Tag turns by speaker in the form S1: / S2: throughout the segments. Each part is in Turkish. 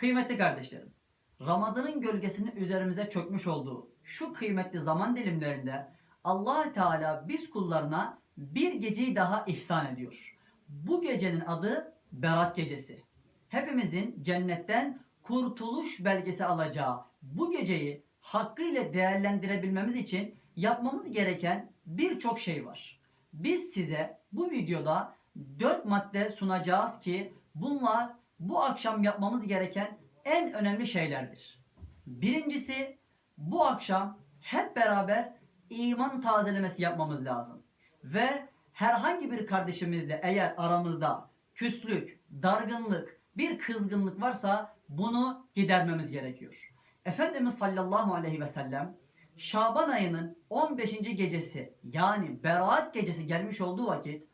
S1: Kıymetli kardeşlerim, Ramazan'ın gölgesinin üzerimize çökmüş olduğu şu kıymetli zaman dilimlerinde allah Teala biz kullarına bir geceyi daha ihsan ediyor. Bu gecenin adı Berat Gecesi. Hepimizin cennetten kurtuluş belgesi alacağı bu geceyi hakkıyla değerlendirebilmemiz için yapmamız gereken birçok şey var. Biz size bu videoda 4 madde sunacağız ki bunlar bu akşam yapmamız gereken en önemli şeylerdir. Birincisi bu akşam hep beraber iman tazelemesi yapmamız lazım. Ve herhangi bir kardeşimizle eğer aramızda küslük, dargınlık, bir kızgınlık varsa bunu gidermemiz gerekiyor. Efendimiz sallallahu aleyhi ve sellem Şaban ayının 15. gecesi yani Berat gecesi gelmiş olduğu vakit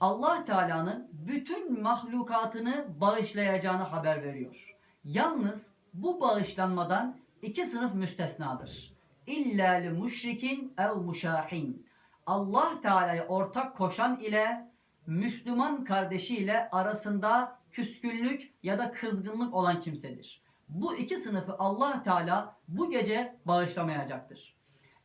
S1: Allah Teala'nın bütün mahlukatını bağışlayacağını haber veriyor. Yalnız bu bağışlanmadan iki sınıf müstesnadır. İlla li müşrikin ev muşahin. Allah Teala'ya ortak koşan ile Müslüman kardeşiyle arasında küskünlük ya da kızgınlık olan kimsedir. Bu iki sınıfı Allah Teala bu gece bağışlamayacaktır.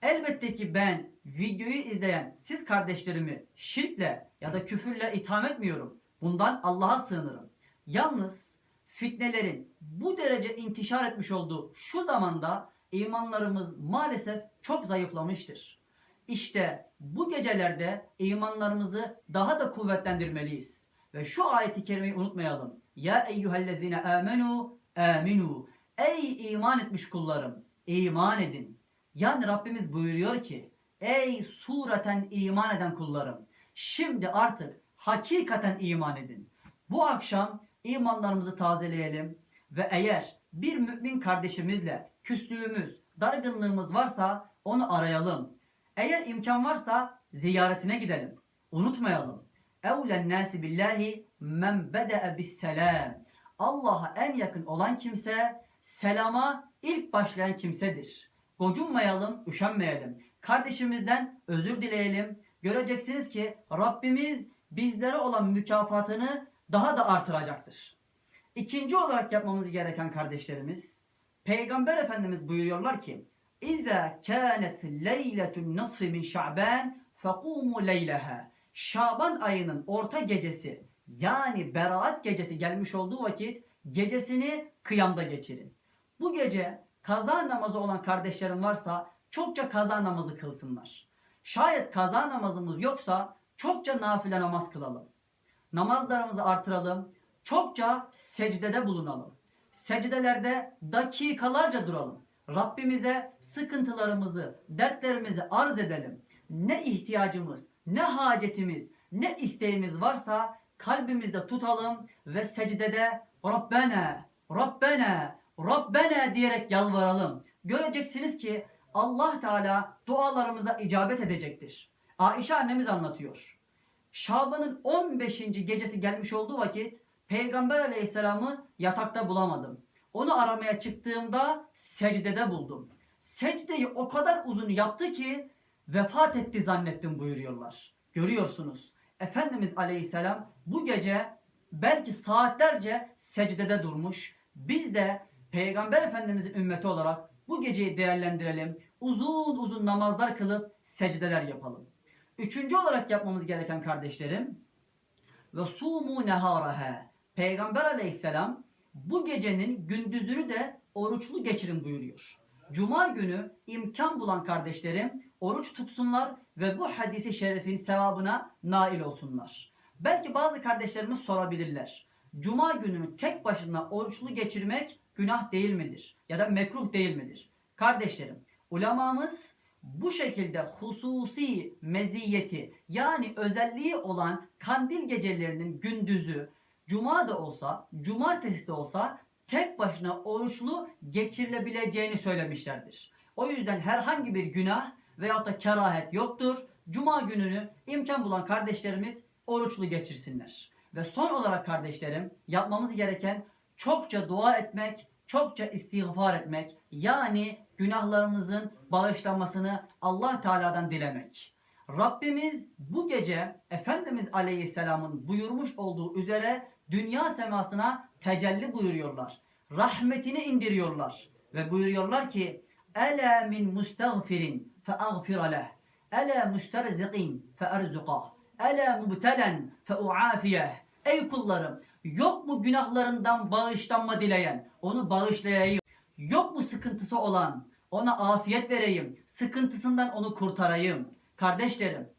S1: Elbette ki ben videoyu izleyen siz kardeşlerimi şirkle ya da küfürle itham etmiyorum. Bundan Allah'a sığınırım. Yalnız fitnelerin bu derece intişar etmiş olduğu şu zamanda imanlarımız maalesef çok zayıflamıştır. İşte bu gecelerde imanlarımızı daha da kuvvetlendirmeliyiz. Ve şu ayeti kerimeyi unutmayalım. Ya eyyühellezine amenu aminu. Ey iman etmiş kullarım, iman edin. Yani Rabbimiz buyuruyor ki, ey sureten iman eden kullarım, şimdi artık hakikaten iman edin. Bu akşam imanlarımızı tazeleyelim ve eğer bir mümin kardeşimizle küslüğümüz, dargınlığımız varsa onu arayalım. Eğer imkan varsa ziyaretine gidelim. Unutmayalım. Evlen nasi billahi men bede'e bis. Allah'a en yakın olan kimse selama ilk başlayan kimsedir. Gocunmayalım, üşenmeyelim. Kardeşimizden özür dileyelim. Göreceksiniz ki Rabbimiz bizlere olan mükafatını daha da artıracaktır. İkinci olarak yapmamız gereken kardeşlerimiz, Peygamber Efendimiz buyuruyorlar ki, İza kânet leyletun nasfı min şa'ban fekumu leyleha. Şaban ayının orta gecesi yani beraat gecesi gelmiş olduğu vakit gecesini kıyamda geçirin. Bu gece kaza namazı olan kardeşlerim varsa çokça kaza namazı kılsınlar. Şayet kaza namazımız yoksa çokça nafile namaz kılalım. Namazlarımızı artıralım. Çokça secdede bulunalım. Secdelerde dakikalarca duralım. Rabbimize sıkıntılarımızı, dertlerimizi arz edelim. Ne ihtiyacımız, ne hacetimiz, ne isteğimiz varsa kalbimizde tutalım ve secdede Rabbena, Rabbena, Rabbena diyerek yalvaralım. Göreceksiniz ki Allah Teala dualarımıza icabet edecektir. Ayşe annemiz anlatıyor. Şaban'ın 15. gecesi gelmiş olduğu vakit Peygamber Aleyhisselam'ı yatakta bulamadım. Onu aramaya çıktığımda secdede buldum. Secdeyi o kadar uzun yaptı ki vefat etti zannettim buyuruyorlar. Görüyorsunuz. Efendimiz Aleyhisselam bu gece belki saatlerce secdede durmuş. Biz de Peygamber Efendimizin ümmeti olarak bu geceyi değerlendirelim. Uzun uzun namazlar kılıp secdeler yapalım. Üçüncü olarak yapmamız gereken kardeşlerim ve sumu neharaha. Peygamber Aleyhisselam bu gecenin gündüzünü de oruçlu geçirin buyuruyor. Cuma günü imkan bulan kardeşlerim oruç tutsunlar ve bu hadisi şerifin sevabına nail olsunlar. Belki bazı kardeşlerimiz sorabilirler. Cuma gününü tek başına oruçlu geçirmek günah değil midir? Ya da mekruh değil midir? Kardeşlerim, ulemamız bu şekilde hususi meziyeti yani özelliği olan kandil gecelerinin gündüzü cuma da olsa, cumartesi de olsa tek başına oruçlu geçirilebileceğini söylemişlerdir. O yüzden herhangi bir günah veyahut da kerahet yoktur. Cuma gününü imkan bulan kardeşlerimiz oruçlu geçirsinler. Ve son olarak kardeşlerim yapmamız gereken çokça dua etmek, çokça istiğfar etmek. Yani günahlarımızın bağışlanmasını Allah Teala'dan dilemek. Rabbimiz bu gece Efendimiz Aleyhisselam'ın buyurmuş olduğu üzere dünya semasına tecelli buyuruyorlar. rahmetini indiriyorlar. Ve buyuruyorlar ki Ela min mustagfirin fe agfira leh. Ela musterzikin fe erzukah. Ela mubtelen fe uafiyeh. Ey kullarım yok mu günahlarından bağışlanma dileyen onu bağışlayayım. Yok mu sıkıntısı olan ona afiyet vereyim. Sıkıntısından onu kurtarayım. Kardeşlerim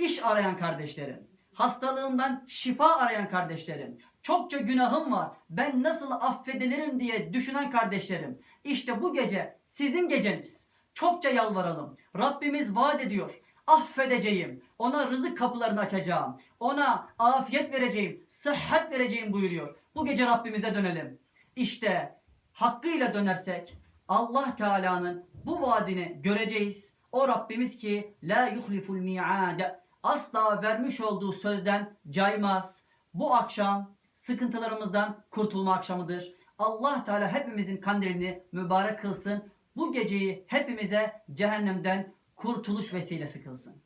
S1: İş arayan kardeşlerim, hastalığımdan şifa arayan kardeşlerim, çokça günahım var, ben nasıl affedilirim diye düşünen kardeşlerim. İşte bu gece sizin geceniz. Çokça yalvaralım. Rabbimiz vaat ediyor. Affedeceğim. Ona rızık kapılarını açacağım. Ona afiyet vereceğim. Sıhhat vereceğim buyuruyor. Bu gece Rabbimize dönelim. İşte hakkıyla dönersek Allah Teala'nın bu vaadini göreceğiz. O Rabbimiz ki la yuhliful mi'ad asla vermiş olduğu sözden caymaz. Bu akşam sıkıntılarımızdan kurtulma akşamıdır. Allah Teala hepimizin kandilini mübarek kılsın. Bu geceyi hepimize cehennemden kurtuluş vesilesi kılsın.